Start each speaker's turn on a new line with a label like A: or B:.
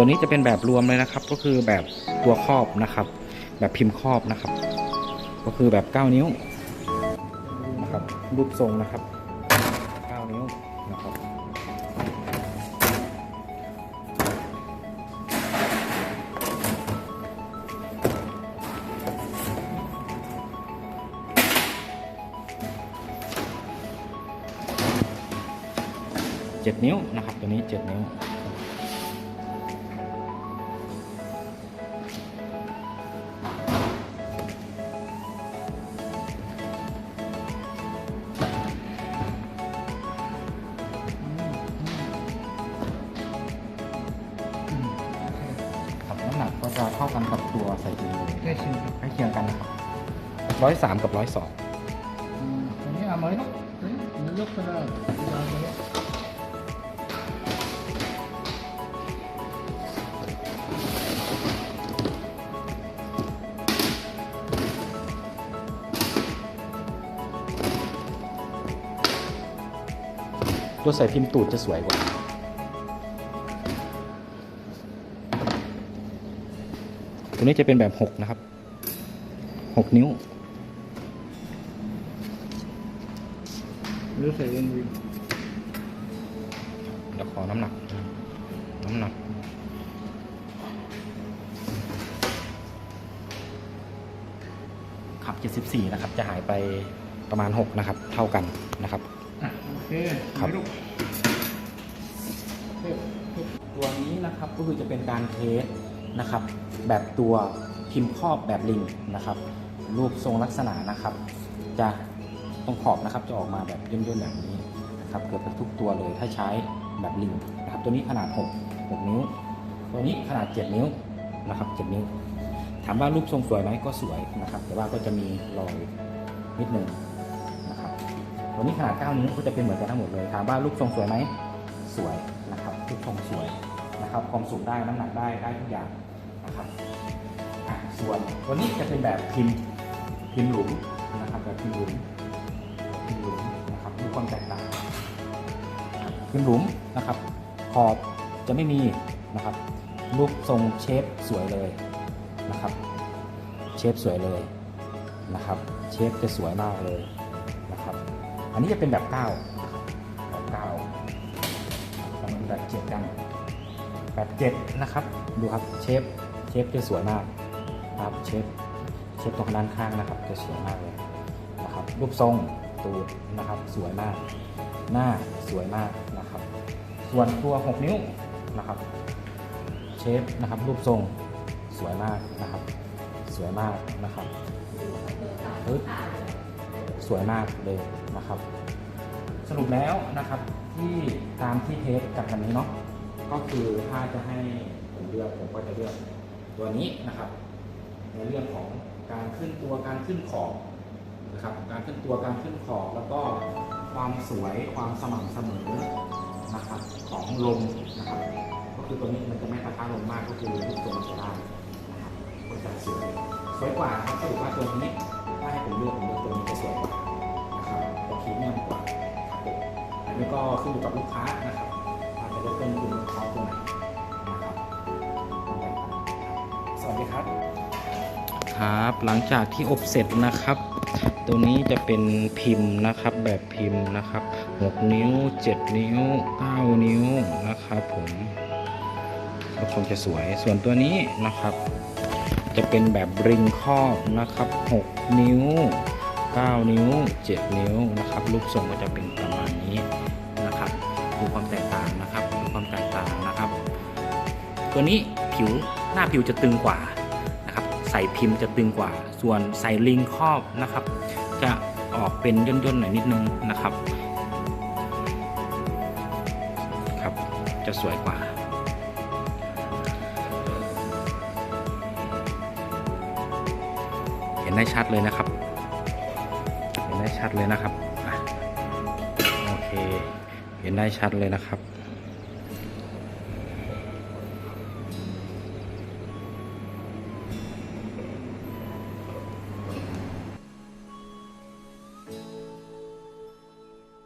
A: ตัวนี้จะเป็นแบบรวมเลยนะครับ ก็คือแบบตัวครอบนะครับ แบบพิมพ์ครอบนะครับ ก็คือแบบ 9 นิ้วนะครับรูปทรงนะครับ 9 นิ้วนะครับเจ็ดนิ้วนะครับ ตัวนี้เจ็ดนิ้ว กก็จะเท่ากันกับตัวใส่ถุงมือ
B: ใกล้เคียงครับ
A: ใกล้เคียงกันนะครับร้อยสามกับร้อยสอง
B: อืมตัวนี้เอามาเลยเนาะเฮ้ยมันยกไปแล้ววางไปแล้ว
A: ตัวใส่พิมพ์ตูดจะสวยกว่า ตัวนี้จะเป็นแบบหกนะครับหกนิ้ว
B: หรือใส่เองวิน
A: เดี๋ยวขอน้ำหนัก น้ำหนักขับ74นะครับ จะหายไปประมาณ6นะครับ เท่ากันนะครับ
B: อะโอเค
A: ครับ
B: ไปลูกเฮ้ยเฮ้ย
A: ตัวนี้นะครับก็คือจะเป็นการเทส นะครับ แบบตัวพิมพ์ครอบแบบลิงนะครับ รูปทรงลักษณะนะครับ จะตรงขอบนะครับจะออกมาแบบย่นๆแบบนี้นะครับเกือบจะทุกตัวเลยถ้าใช้แบบลิงนะครับ ตัวนี้ขนาด 6 6 นิ้ว ตัวนี้ขนาด 7 นิ้วนะครับ7นิ้ว ถามว่ารูปทรงสวยไหมก็สวยนะครับ แต่ว่าก็จะมีรอยนิดหนึ่งนะครับ ตัวนี้ขนาด 9 นิ้วก็จะเป็นเหมือนกันทั้งหมดเลยถามว่ารูปทรงสวยไหมสวยนะครับรูปทรงสวย นะครับความสูงได้น้ำหนักได้ได้ทุกอย่างนะครับส่วนตัวนี้จะเป็นแบบพิมพ์พิมพ์หลุมนะครับแบบพิมพ์หลุมพิมพ์หลุมนะครับดูความแตกต่างพิมพ์หลุมนะครับ ขอบจะไม่มีนะครับรูปทรงเชฟสวยเลยนะครับ เชฟสวยเลยนะครับ เชฟจะสวยมากเลยนะครับ อันนี้จะเป็นแบบเก้าแบบเก้าทำเป็นแบบเจ็ดกัน แบบเจ็ดนะครับ ดูครับเชฟเชฟจะสวยมากครับเชฟเชฟตรงด้านข้างนะครับจะสวยมากเลยนะครับรูปทรงตูดนะครับสวยมาก หน้าสวยมากนะครับ ส่วนตัว 6 นิ้วนะครับเชฟนะครับรูปทรงสวยมากนะครับ สวยมากนะครับปึ๊บสวยมากเลยนะครับ สรุปแล้วนะครับที่ตามที่เทสกับวันนี้เนาะ ก็คือถ้าจะให้ผมเลือกผมก็จะเลือกตัวนี้นะครับ ในเรื่องของการขึ้นตัวการขึ้นขอบนะครับ การขึ้นตัวการขึ้นขอบแล้วก็ความสวยความสม่ำเสมอนะครับของลมนะครับ ก็คือตัวนี้มันจะไม่ปะทะลมมากก็คือรูปทรงจะได้นะครับก็จะสวยสวยกว่าครับสรุปว่าตัวนี้ถ้าให้ผมเลือกผมเลือกตัวนี้จะสวยกว่านะครับจะพรีเมียมกว่าครับอันนี้ก็ขึ้นอยู่กับลูกค้านะครับ จะเลือกต้นทุนของเขาตัวไหนนะครับสวัสดีครับ ครับหลังจากที่อบเสร็จนะครับ ตัวนี้จะเป็นพิมพ์นะครับ แบบพิมพ์นะครับ 6 นิ้ว 7 นิ้ว 9 นิ้วนะครับผมก็คงจะสวยส่วนตัวนี้นะครับ จะเป็นแบบริงครอบนะครับ 6 นิ้ว 9 นิ้ว 7 นิ้วนะครับรูปทรงก็จะเป็นประมาณนี้นะครับดูความแตกต่างนะครับ ความแตกต่างนะครับ ตัวนี้ผิวหน้าผิวจะตึงกว่านะครับ ใส่พิมพ์จะตึงกว่า ส่วนใส่ลิงครอบนะครับ จะออกเป็นย่นๆหน่อยนิดนึงนะครับครับ จะสวยกว่าเห็นได้ชัดเลยนะครับ เห็นได้ชัดเลยนะครับ โอเค เห็นได้ชัดเลยนะครับ